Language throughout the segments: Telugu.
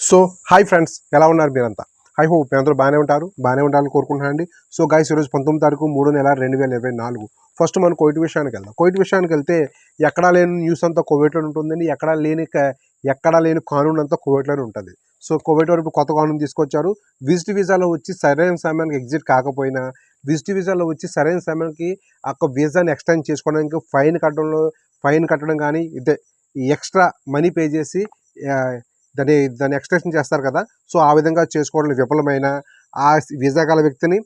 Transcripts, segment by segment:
సో హాయ్ ఫ్రెండ్స్ ఎలా ఉన్నారు మీరంతా? ఐ హోప్ మీ అందరూ బాగానే ఉంటారు? బాగానే ఉండాలని కోరుకుంటున్నాను అండి. సో గైస్ ఈరోజు పంతొమ్మిది తారీఖు మూడు నెల రెండు వేల ఇరవై నాలుగు. ఫస్ట్ మనం కోవిడ్ విషయానికి వెళ్దాం. కోవిడ్ విషయానికి వెళ్తే ఎక్కడా లేని న్యూస్ అంతా కోవిడ్లో ఉంటుందండి ఎక్కడా లేని ఎక్కడా లేని కానూన్ అంతా కోవిడ్లోనే ఉంటుంది. సో కోవిడ్ వరకు కొత్త కానూన్ తీసుకొచ్చారు. విజిట్ వీసాలో వచ్చి సరైన సమయానికి ఎగ్జిట్ కాకపోయినా విజిట్ వీసాలో వచ్చి సరైన సమయానికి ఆ వీసాని ఎక్స్టెండ్ చేసుకోవడానికి ఫైన్ కట్టడంలో ఫైన్ కట్టడం కానీ ఇదే ఎక్స్ట్రా మనీ పే చేసి దాన్ని దాన్ని ఎక్స్టెన్షన్ చేస్తారు కదా. సో ఆ విధంగా చేసుకోవడం విఫలమైన ఆ వీసా గల వ్యక్తిని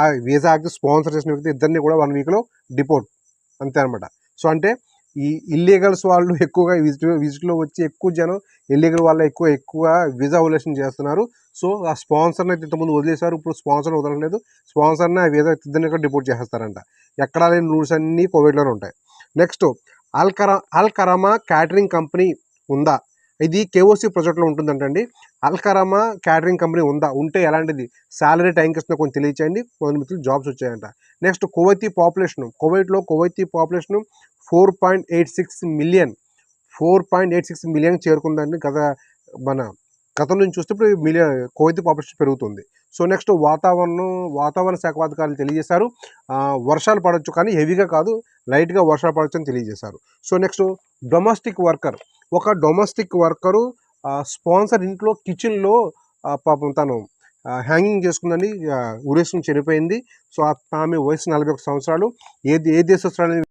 ఆ వీసాకి స్పాన్సర్ చేసిన వ్యక్తి ఇద్దరిని కూడా వన్ వీక్లో డిపోర్ట్. అంతే అనమాట సో అంటే ఈ ఇల్లీగల్స్ వాళ్ళు ఎక్కువగా విజిట్ విజిట్లో వచ్చి ఎక్కువ జనం ఇల్లీగల్ వాళ్ళు ఎక్కువ ఎక్కువ వీసా ఓలేషన్ చేస్తున్నారు. సో ఆ స్పాన్సర్ని అయితే ఇంతకుముందు వదిలేశారు. ఇప్పుడు స్పాన్సర్ వదలలేదు స్పాన్సర్ని ఆ వీసా ఇద్దరిని కూడా డిపోర్ట్ చేసేస్తారంట. ఎక్కడా లేని రూల్స్ అన్నీ కోవిడ్లోనే ఉంటాయి. నెక్స్ట్ అల్కరా అల్కరమా క్యాటరింగ్ కంపెనీ ఉందా? ఇది కేఓసీ ప్రాజెక్ట్లో ఉంటుందంటండి. అల్కరామా క్యాటరింగ్ కంపెనీ ఉందా? ఉంటే ఎలాంటిది? శాలరీ టైంకి ఇస్తున్నా కొంచెం తెలియచేయండి. కొంత మిత్రులు జాబ్స్ వచ్చాయంట. Next Kuwaiti population. కువైట్లో Kuwaiti population four point eight six million. Four point eight six million చేరుకుందండి గత మన గతం నుంచి చూస్తే ఇప్పుడు మిలియన్ కువైతీ పాపులేషన్ పెరుగుతుంది. సో నెక్స్ట్ వాతావరణం వాతావరణ శాఖ అధికారులు తెలియజేశారు. వర్షాలు పడవచ్చు కానీ హెవీగా కాదు లైట్గా వర్షాలు పడవచ్చు అని తెలియజేశారు. So next domestic worker. ఒక డొమెస్టిక్ వర్కరు స్పాన్సర్ ఇంట్లో కిచెన్లో పాపం తను హ్యాంగింగ్ చేసుకుందని ఉరేసుకుని చనిపోయింది. సో ఆ- ఆమె వయసు నలభై ఒక సంవత్సరాలు. ఏ ఏ దేశస్తురాలు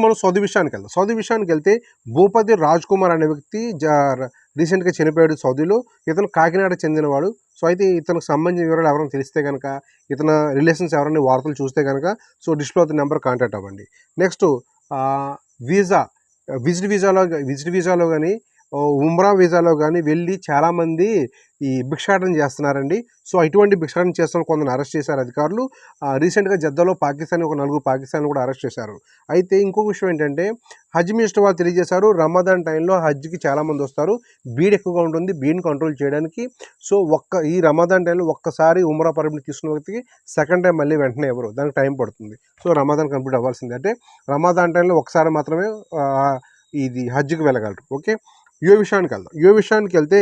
మనం సౌదీ విషయానికి వెళ్దాం సౌదీ విషయానికి వెళ్తే భూపతి రాజ్ కుమార్ అనే వ్యక్తి జ రీసెంట్గా చనిపోయాడు సౌదీలో. ఇతను కాకినాడ చెందినవాడు. సో అయితే ఇతనికి సంబంధించిన వివరాలు ఎవరైనా తెలిస్తే కనుక ఇతను రిలేషన్స్ ఎవరైనా వార్తలు చూస్తే కనుక సో డిస్ప్లే అవుతున్న నెంబర్ కాంటాక్ట్ అవ్వండి. Next visa. విజిట్ వీసాలో విజిట్ వీసాలో కానీ ఉమ్రా వీసాలో కానీ వెళ్ళి చాలామంది ఈ భిక్షాటన చేస్తున్నారండి. సో ఇటువంటి భిక్షాటన చేస్తున్న కొందరు అరెస్ట్ చేశారు అధికారులు. రీసెంట్గా జద్దాలో పాకిస్తాన్ ఒక నలుగురు పాకిస్తాన్ కూడా అరెస్ట్ చేశారు. అయితే ఇంకొక విషయం ఏంటంటే హజ్ మినిస్టర్ వాళ్ళు తెలియజేశారు రమదాన్ టైంలో హజ్కి చాలామంది వస్తారు. బీడ్ ఎక్కువగా ఉంటుంది బీడ్ని కంట్రోల్ చేయడానికి. సో ఒక్క ఈ రమదాన్ టైంలో ఒక్కసారి ఉమరా పర్మిట్ తీసుకున్న వ్యక్తికి సెకండ్ టైం మళ్ళీ వెంటనే ఎవరు? దానికి టైం పడుతుంది. సో రమదాన్ కంప్లీట్ అవ్వాల్సిందే. అంటే రమదాన్ టైంలో ఒకసారి మాత్రమే ఇది హజ్కి వెళ్ళగలరు. ఓకే? యో విషయానికి వెళ్దాం. యో విషయానికి వెళ్తే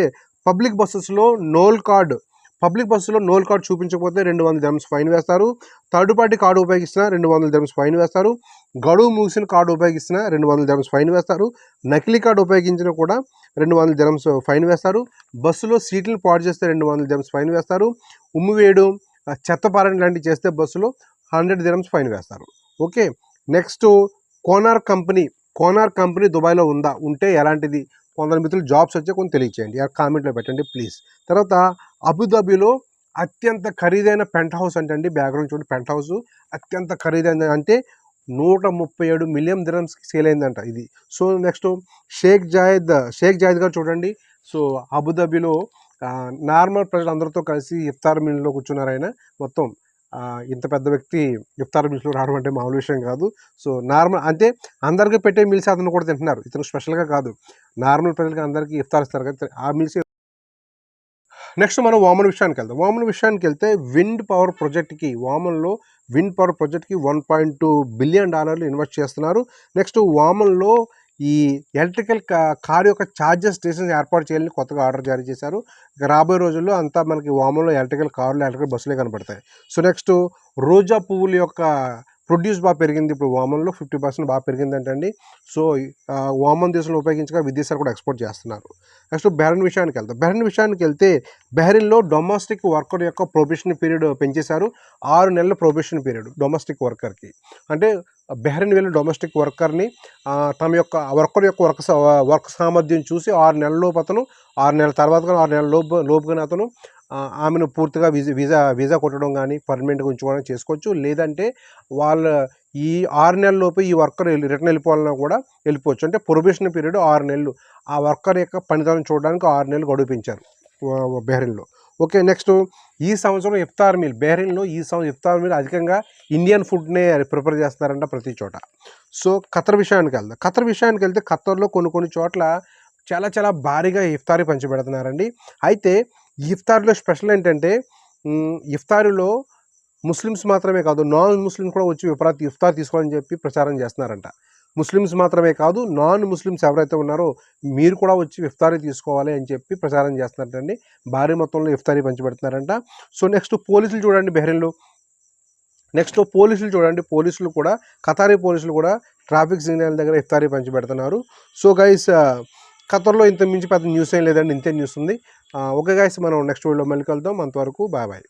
పబ్లిక్ బస్సెస్లో నోల్ కార్డు పబ్లిక్ బస్సులో నోల్ కార్డు చూపించకపోతే రెండు వందల దమ్స్ ఫైన్ వేస్తారు. థర్డ్ పార్టీ కార్డు ఉపయోగిస్తున్న రెండు వందల దమ్స్ ఫైన్ వేస్తారు. గడువు ముగిసిన కార్డు ఉపయోగిస్తున్న రెండు వందల దమ్స్ ఫైన్ వేస్తారు. నకిలీ కార్డు ఉపయోగించినా కూడా రెండు వందల దమ్స్ ఫైన్ వేస్తారు. బస్సులో సీట్లను పాడు చేస్తే రెండు వందల దమ్స్ ఫైన్ వేస్తారు. ఉమ్ము వేయడం చెత్త పారడం లాంటివి చేస్తే బస్సులో హండ్రెడ్ దిరమ్స్ ఫైన్ వేస్తారు. ఓకే నెక్స్ట్ కోనార్ కంపెనీ. కోనార్ కంపెనీ దుబాయ్లో ఉందా? ఉంటే ఎలాంటిది? కొందరు మిత్రులు జాబ్స్ వచ్చే కొంచెం తెలియచేయండి. ఆ కామెంట్లో పెట్టండి ప్లీజ్. తర్వాత అబుదాబిలో అత్యంత ఖరీదైన పెంట్ హౌస్ అంటే అండి బ్యాక్గ్రౌండ్ చూడండి. పెంట్ హౌస్ అత్యంత ఖరీదైన అంటే నూట ముప్పై ఏడు మిలియన్ దిరమ్స్కి సేల్ అయిందంట ఇది. So next Sheikh Zayed Sheikh Zayed గారు చూడండి. సో అబుదాబిలో నార్మల్ ప్రజలు అందరితో కలిసి ఇఫ్తార్ మిల్లో కూర్చున్నారు ఆయన మొత్తం. ఇంత పెద్ద వ్యక్తి ఇఫ్తార్ మిల్స్లో రావడం అంటే మామూలు విషయం కాదు. సో నార్మల్ అంటే అందరికీ పెట్టే మీల్స్ అతను కూడా తింటున్నారు. ఇతను స్పెషల్గా కాదు. నార్మల్ ప్రజలకి అందరికీ ఇఫ్తార్ ఇస్తారు కానీ ఆ మీల్స్ నెక్స్ట్ మనం వామన్ విషయానికి వెళ్దాం. వామన్ విషయానికి వెళ్తే విండ్ పవర్ ప్రాజెక్ట్కి వామన్లో విండ్ పవర్ ప్రాజెక్ట్కి వన్ పాయింట్ టూ బిలియన్ డాలర్లు ఇన్వెస్ట్ చేస్తున్నారు. నెక్స్ట్ వామన్లో ఈ ఎలక్ట్రికల్ కార్ యొక్క ఛార్జర్ స్టేషన్స్ ఏర్పాటు చేయాలని కొత్తగా ఆర్డర్ జారీ చేశారు. రాబోయే రోజుల్లో అంతా మనకి వామన్లో ఎలక్ట్రికల్ కార్లు ఎలక్ట్రికల్ బస్సులే కనబడతాయి. సో నెక్స్ట్ రోజా పువ్వుల యొక్క ప్రొడ్యూస్ బాగా పెరిగింది ఇప్పుడు వామన్లో ఫిఫ్టీ పర్సెంట్ బాగా పెరిగిందంటండి. సో వామన్ దేశంలో ఉపయోగించగా విదేశాలు కూడా ఎక్స్పోర్ట్ చేస్తున్నారు. నెక్స్ట్ బెహ్రెన్ విషయానికి వెళ్తాం బెహ్రెన్ విషయానికి వెళ్తే బెహ్రెన్లో డొమెస్టిక్ వర్కర్ యొక్క ప్రొబేషన్ పీరియడ్ పెంచేశారు. ఆరు నెలల ప్రొబేషన్ పీరియడ్ డొమెస్టిక్ వర్కర్కి. అంటే బెహ్రెన్ వెళ్ళి డొమెస్టిక్ వర్కర్ని తమ యొక్క వర్కర్ యొక్క వర్క్ వర్క్ సామర్థ్యం చూసి ఆరు నెలలలోపు అతను ఆరు నెలల తర్వాత కానీ ఆరు నెలల లోపు లోపుగానే అతను ఆమెను పూర్తిగా వీజా వీజా వీజా కొట్టడం కానీ పర్మనెంట్గా ఉంచుకోవడం చేసుకోవచ్చు. లేదంటే వాళ్ళ ఈ ఆరు నెలలలోపు ఈ వర్కర్ రిటర్న్ వెళ్ళిపోవాలన్నా కూడా వెళ్ళిపోవచ్చు. అంటే ప్రొబేషన్ పీరియడ్ ఆరు నెలలు. ఆ వర్కర్ యొక్క పనితనం చూడడానికి ఆరు నెలలు గడిపించారు పెంచారు బెహ్రెన్లో. ఓకే నెక్స్ట్ ఈ సంవత్సరం ఇఫ్తార్ మీల్ బెహ్రెన్లో ఈ సంవత్సరం ఇఫ్తార్ మీల్ అధికంగా ఇండియన్ ఫుడ్నే ప్రిపేర్ చేస్తారంట ప్రతి చోట. సో ఖతర్ విషయానికి వెళ్దాం. ఖతర్ విషయానికి వెళ్తే ఖతర్లో కొన్ని కొన్ని చోట్ల చాలా చాలా భారీగా ఇఫ్తారీ పంచిపెడుతున్నారండి. అయితే ఇఫ్తార్లో స్పెషల్ ఏంటంటే ఇఫ్తారులో ముస్లిమ్స్ మాత్రమే కాదు నాన్ ముస్లిమ్స్ కూడా వచ్చి విపరీత ఇఫ్తార్ తీసుకోవాలని చెప్పి ప్రచారం చేస్తున్నారంట. ముస్లిమ్స్ మాత్రమే కాదు నాన్ ముస్లిమ్స్ ఎవరైతే ఉన్నారో మీరు కూడా వచ్చి ఇఫ్తారీ తీసుకోవాలి అని చెప్పి ప్రచారం చేస్తున్నారండి. భారీ మొత్తంలో ఇఫ్తారీ పంచిపెడుతున్నారంట. సో నెక్స్ట్ పోలీసులు చూడండి బెహ్రెన్లో. నెక్స్ట్ పోలీసులు చూడండి పోలీసులు కూడా ఖతారీ పోలీసులు కూడా ట్రాఫిక్ సిగ్నల్ దగ్గర ఇఫ్తారీ పంచిపెడుతున్నారు. సో గైస్ ఖతర్లో ఇంత మించి పెద్ద న్యూస్ ఏం లేదండి ఇంతే న్యూస్ ఉంది. ఓకే గైస్ మనం నెక్స్ట్ వీడియో మళ్ళీ కలుద్దాం. అంతవరకు బాయ్ బాయ్.